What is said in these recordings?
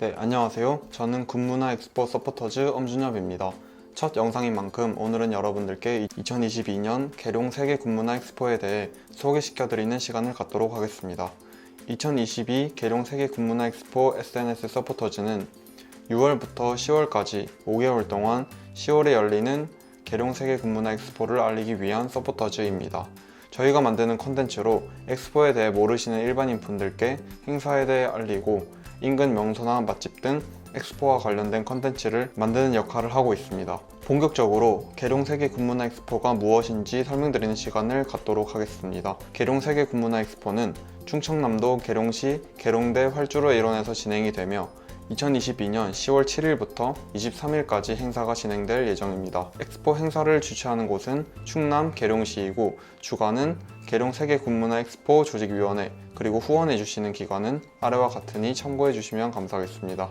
네, 안녕하세요. 저는 군문화 엑스포 서포터즈 엄준엽입니다. 첫 영상인 만큼 오늘은 여러분들께 2022년 계룡 세계 군문화 엑스포에 대해 소개시켜드리는 시간을 갖도록 하겠습니다. 2022 계룡 세계 군문화 엑스포 SNS 서포터즈는 6월부터 10월까지 5개월 동안 10월에 열리는 계룡 세계 군문화 엑스포를 알리기 위한 서포터즈입니다. 저희가 만드는 컨텐츠로 엑스포에 대해 모르시는 일반인 분들께 행사에 대해 알리고 인근 명소나 맛집 등 엑스포와 관련된 컨텐츠를 만드는 역할을 하고 있습니다. 본격적으로 계룡 세계 군문화 엑스포가 무엇인지 설명드리는 시간을 갖도록 하겠습니다. 계룡 세계 군문화 엑스포는 충청남도 계룡시 계룡대 활주로 일원에서 진행이 되며 2022년 10월 7일부터 23일까지 행사가 진행될 예정입니다. 엑스포 행사를 주최하는 곳은 충남 계룡시이고 주관은 계룡 세계 군문화 엑스포 조직위원회 그리고 후원해 주시는 기관은 아래와 같으니 참고해 주시면 감사하겠습니다.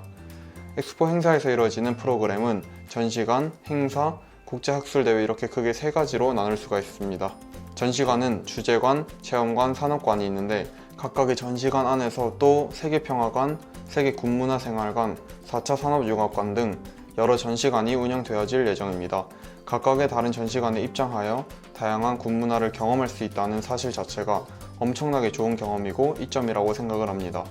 엑스포 행사에서 이루어지는 프로그램은 전시관, 행사, 국제학술대회 이렇게 크게 세 가지로 나눌 수가 있습니다. 전시관은 주재관, 체험관, 산업관이 있는데 각각의 전시관 안에서 또 세계평화관, 세계군문화생활관, 4차 산업융합관 등 여러 전시관이 운영되어질 예정입니다. 각각의 다른 전시관에 입장하여 다양한 군문화를 경험할 수 있다는 사실 자체가 엄청나게 좋은 경험이고 이점이라고 생각을 합니다.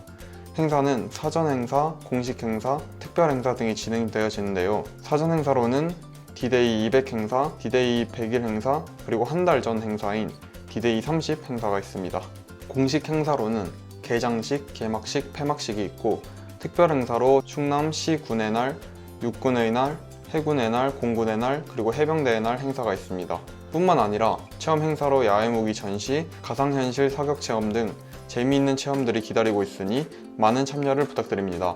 행사는 사전 행사, 공식 행사, 특별 행사 등이 진행되어지는데요. 사전 행사로는 디데이 200 행사, 디데이 100일 행사, 그리고 한 달 전 행사인 디데이 30 행사가 있습니다. 공식 행사로는 개장식, 개막식, 폐막식이 있고 특별 행사로 충남 시 군의 날, 육군의 날, 해군의 날, 공군의 날, 그리고 해병대의 날 행사가 있습니다. 뿐만 아니라 체험 행사로 야외 무기 전시, 가상현실 사격 체험 등 재미있는 체험들이 기다리고 있으니 많은 참여를 부탁드립니다.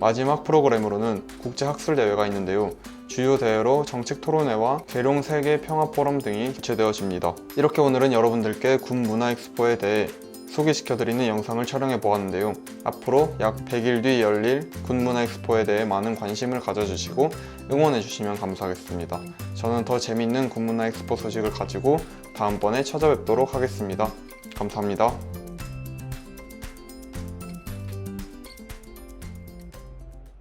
마지막 프로그램으로는 국제학술대회가 있는데요. 주요 대회로 정책 토론회와 계룡 세계 평화 포럼 등이 개최되어집니다. 이렇게 오늘은 여러분들께 군 문화 엑스포에 대해 소개시켜드리는 영상을 촬영해 보았는데요. 앞으로 약 100일 뒤 열릴 군문화 엑스포에 대해 많은 관심을 가져주시고 응원해 주시면 감사하겠습니다. 저는 더 재밌는 군문화 엑스포 소식을 가지고 다음번에 찾아뵙도록 하겠습니다. 감사합니다.